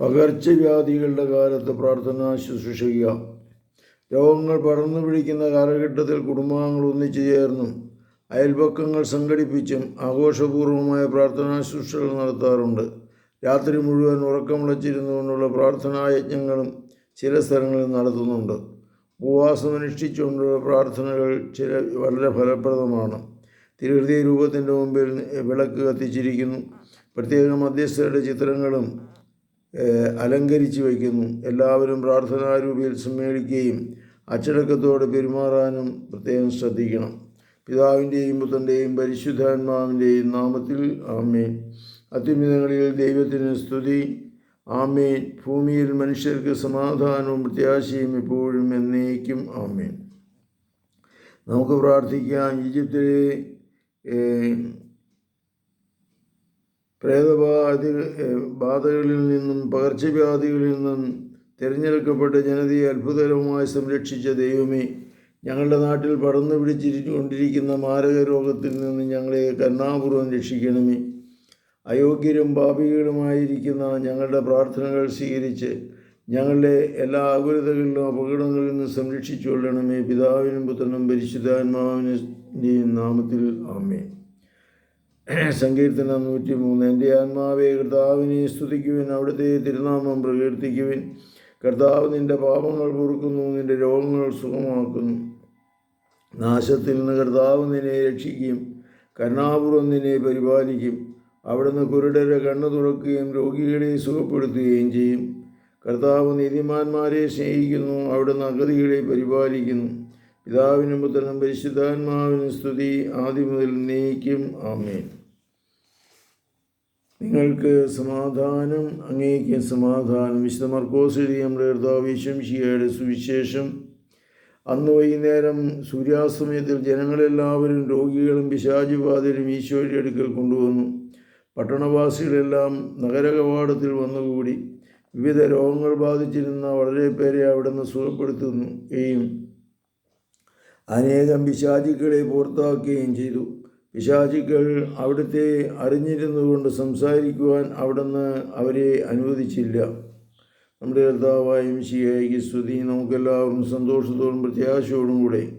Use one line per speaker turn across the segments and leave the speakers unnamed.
പകർച്ചവ്യാധികളുടെ കാലത്ത് പ്രാർത്ഥന ശുശ്രൂഷിക്കുക രോഗങ്ങൾ പടർന്നു പിടിക്കുന്ന കാലഘട്ടത്തിൽ കുടുംബാംഗങ്ങൾ ഒന്നിച്ചു ചേർന്നും അയൽപക്കങ്ങൾ സംഘടിപ്പിച്ചും ആഘോഷപൂർവമായ പ്രാർത്ഥനാ ശുശ്രൂഷകൾ നടത്താറുണ്ട്. രാത്രി മുഴുവൻ ഉറക്കമുളച്ചിരുന്നു കൊണ്ടുള്ള പ്രാർത്ഥനാ യജ്ഞങ്ങളും ചില സ്ഥലങ്ങളിൽ നടത്തുന്നുണ്ട്. ഉപവാസം അനുഷ്ഠിച്ചുകൊണ്ടുള്ള പ്രാർത്ഥനകൾ ചില വളരെ ഫലപ്രദമാണ്. തിരുഹൃദയ രൂപത്തിന്റെ മുമ്പിൽ വിളക്ക് കത്തിച്ചിരിക്കുന്നു. പ്രത്യേക മധ്യസ്ഥരുടെ ചിത്രങ്ങളും അലങ്കരിച്ച് വയ്ക്കുന്നു. എല്ലാവരും പ്രാർത്ഥനാരൂപിയിൽ സമ്മേളിക്കുകയും അച്ചടക്കത്തോടെ പെരുമാറാനും പ്രത്യേകം ശ്രദ്ധിക്കണം. പിതാവിന്റെയും പുത്രന്റെയും പരിശുദ്ധാത്മാവിന്റെയും നാമത്തിൽ ആമേൻ. അത്യുന്നതങ്ങളിൽ ദൈവത്തിന് സ്തുതി. ആമേൻ. ഭൂമിയിൽ മനുഷ്യർക്ക് സമാധാനവും പ്രത്യാശയും എപ്പോഴും എന്നേക്കും ആമേൻ. നമുക്ക് പ്രാർത്ഥിക്കാം. ഈജിപ്തിലെ പ്രേതബാധ ബാധകളിൽ നിന്നും പകർച്ചവ്യാധികളിൽ നിന്നും തിരഞ്ഞെടുക്കപ്പെട്ട ജനതയെ അത്ഭുതകരമായി സംരക്ഷിച്ച ദൈവമേ ഞങ്ങളുടെ നാട്ടിൽ പടർന്നു പിടിച്ചിരിക്കൊണ്ടിരിക്കുന്ന മാരക രോഗത്തിൽ നിന്ന് ഞങ്ങളെ കരുണാപൂർവം രക്ഷിക്കണമേ. അയോഗ്യരും പാപികളുമായിരിക്കുന്ന ഞങ്ങളുടെ പ്രാർത്ഥനകൾ സ്വീകരിച്ച് ഞങ്ങളുടെ എല്ലാ ആകുലതകളിലും അപകടങ്ങളിൽ നിന്നും സംരക്ഷിച്ചു കൊള്ളണമേ പിതാവിനും പുത്രനും പരിശുദ്ധാത്മാവിനും നാമത്തിൽ ആമേ സങ്കീർത്തനം നൂറ്റി മൂന്ന് എന്റെ ആത്മാവെ കർത്താവിനെ സ്തുതിക്കുവിൻ അവിടുത്തെ തിരുനാമം പ്രകീർത്തിക്കുവിൻ. കർത്താവ് നിന്റെ പാപങ്ങൾ പൊറുക്കുന്നു നിന്റെ രോഗങ്ങൾ സുഖമാക്കുന്നു. നാശത്തിൽ നിന്ന് കർത്താവ് നിന്നെ രക്ഷിക്കും കരുണാപൂർവം നിന്നെ പരിപാലിക്കും. അവിടുന്ന് കുരുടരെ കണ്ണു തുറക്കുകയും രോഗികളെ സുഖപ്പെടുത്തുകയും ചെയ്യും. കർത്താവ് നീതിമാന്മാരെ സ്നേഹിക്കുന്നു അവിടുന്ന് അഗതികളെ പരിപാലിക്കുന്നു. പിതാവിനും പുത്രനും പരിശുദ്ധാത്മാവിനും സ്തുതി ആദ്യം മുതൽ നീക്കും ആമേൻ. നിങ്ങൾക്ക് സമാധാനം അങ്ങേക്ക് സമാധാനം. വിശുദ്ധ മർക്കോസ് എഴുതിയ നമ്മുടെ കർത്താവ് വിശംഷിയുടെ സുവിശേഷം. അന്ന് വൈകുന്നേരം സൂര്യാസ്തമയത്തിൽ ജനങ്ങളെല്ലാവരും രോഗികളും പിശാചുബാധരും ഈശോയുടെ അടുക്കൽ കൊണ്ടുവന്നു. പട്ടണവാസികളെല്ലാം നഗരകവാടത്തിൽ വന്നുകൂടി. വിവിധ രോഗങ്ങൾ ബാധിച്ചിരുന്ന വളരെ പേരെ അവിടുന്ന് സുഖപ്പെടുത്തുകയും അനേകം പിശാചുക്കളെ പുറത്താക്കുകയും ചെയ്തു. പിശാചുക്കൾ അവിടുത്തെ അറിഞ്ഞിരുന്നുകൊണ്ട് സംസാരിക്കുവാൻ അവിടുന്ന് അവരെ അനുവദിച്ചില്ല. നമ്മുടെ കർത്താവായ മിശിയായിക്ക് സ്തുതി. നമുക്കെല്ലാവരും സന്തോഷത്തോടും പ്രത്യാശയോടും കൂടെ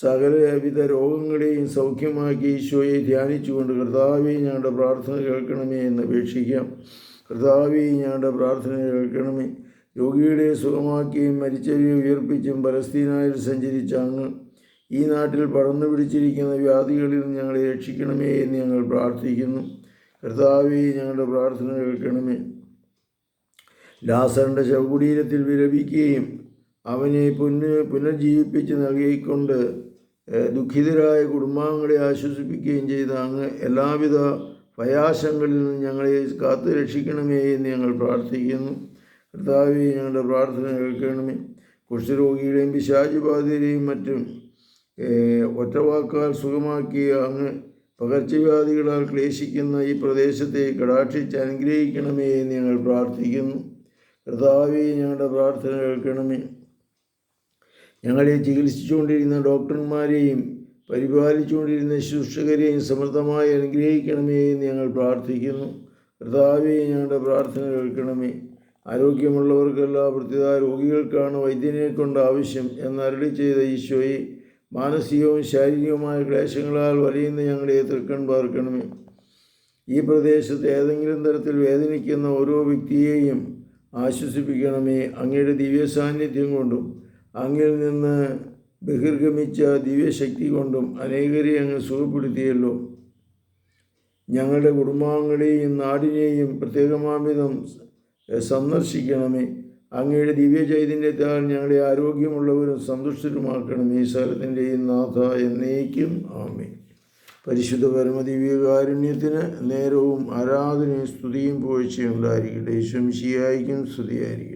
സകലവിധ രോഗങ്ങളെയും സൗഖ്യമാക്കി ഈശോയെ ധ്യാനിച്ചുകൊണ്ട് കർത്താവെ ഞങ്ങളുടെ പ്രാർത്ഥന കേൾക്കണമേ എന്ന് അപേക്ഷിക്കാം. കർത്താവെ ഞങ്ങളുടെ പ്രാർത്ഥന കേൾക്കണമേ. രോഗിയുടെ സുഖമാക്കിയും മരിച്ചവരെ ഉയർപ്പിച്ചും പലസ്തീനായിൽ സഞ്ചരിച്ച അങ്ങ് ഈ നാട്ടിൽ പടർന്നു പിടിച്ചിരിക്കുന്ന വ്യാധികളിൽ ഞങ്ങളെ രക്ഷിക്കണമേ എന്ന് ഞങ്ങൾ പ്രാർത്ഥിക്കുന്നു. കർത്താവെ ഞങ്ങളുടെ പ്രാർത്ഥന കേൾക്കണമേ. ലാസറിന്റെ ശവകുടീരത്തിൽ വിരപിക്കുകയും അവനെ പുന പുനർജീവിപ്പിച്ച് നൽകിക്കൊണ്ട് ദുഃഖിതരായ കുടുംബാംഗങ്ങളെ ആശ്വസിപ്പിക്കുകയും ചെയ്ത അങ്ങ് എല്ലാവിധ ഭയാശങ്ങളിൽ നിന്നും ഞങ്ങളെ കാത്തു രക്ഷിക്കണമേ എന്ന് ഞങ്ങൾ പ്രാർത്ഥിക്കുന്നു. കർത്താവെ ഞങ്ങളുടെ പ്രാർത്ഥന കേൾക്കണമേ. കുഷ്ഠരോഗികളെയും പിശാചുബാധിതരെയും മറ്റും ഒറ്റവാക്കാൽ സുഖമാക്കിയ അങ്ങ് പകർച്ചവ്യാധികളാൽ ക്ലേശിക്കുന്ന ഈ പ്രദേശത്തെ കടാക്ഷിച്ച് അനുഗ്രഹിക്കണമേ എന്ന് ഞങ്ങൾ പ്രാർത്ഥിക്കുന്നു. കർത്താവെ ഞങ്ങളുടെ പ്രാർത്ഥന കേൾക്കണമേ. ഞങ്ങളെ ചികിത്സിച്ചുകൊണ്ടിരുന്ന ഡോക്ടർമാരെയും പരിപാലിച്ചുകൊണ്ടിരുന്ന ശുശ്രൂഷകരെയും സമൃദ്ധമായി അനുഗ്രഹിക്കണമേ എന്ന് ഞങ്ങൾ പ്രാർത്ഥിക്കുന്നു. കർത്താവെ ഞങ്ങളുടെ പ്രാർത്ഥന കേൾക്കണമേ. ആരോഗ്യമുള്ളവർക്കല്ല പ്രത്യേക രോഗികൾക്കാണ് വൈദ്യനെ കൊണ്ട് ആവശ്യം എന്നരളി ചെയ്ത ഈശോയെ മാനസികവും ശാരീരികവുമായ ക്ലേശങ്ങളാൽ വലയുന്ന ഞങ്ങളെ തൃക്കൺ പാർക്കണമേ. ഈ പ്രദേശത്ത് ഏതെങ്കിലും തരത്തിൽ വേദനിക്കുന്ന ഓരോ വ്യക്തിയെയും ആശ്വസിപ്പിക്കണമേ. അങ്ങയുടെ ദിവ്യ സാന്നിധ്യം കൊണ്ടും അങ്ങിൽ നിന്ന് ബഹിർഗമിച്ച ദിവ്യശക്തി കൊണ്ടും അനേകരെ അങ്ങ് സുഖപ്പെടുത്തിയല്ലോ. ഞങ്ങളുടെ കുടുംബാംഗങ്ങളെയും നാടിനെയും പ്രത്യേകമാവിധം സന്ദർശിക്കണമേ. അങ്ങയുടെ ദിവ്യ ചൈതന്യത്താൽ ഞങ്ങളെ ആരോഗ്യമുള്ളവരും സന്തുഷ്ടരുമാക്കണം ഈ സ്ഥലത്തിന്റെയും നാഥ എന്നേക്കും. ആമേ പരിശുദ്ധ പരമദിവ്യകാരുണ്യത്തിന് നേരവും ആരാധനയും സ്തുതിയും പോഴ്ചയും ഉണ്ടായിരിക്കട്ടെ. ശംശിയായിരിക്കും സ്തുതിയായിരിക്കട്ടെ.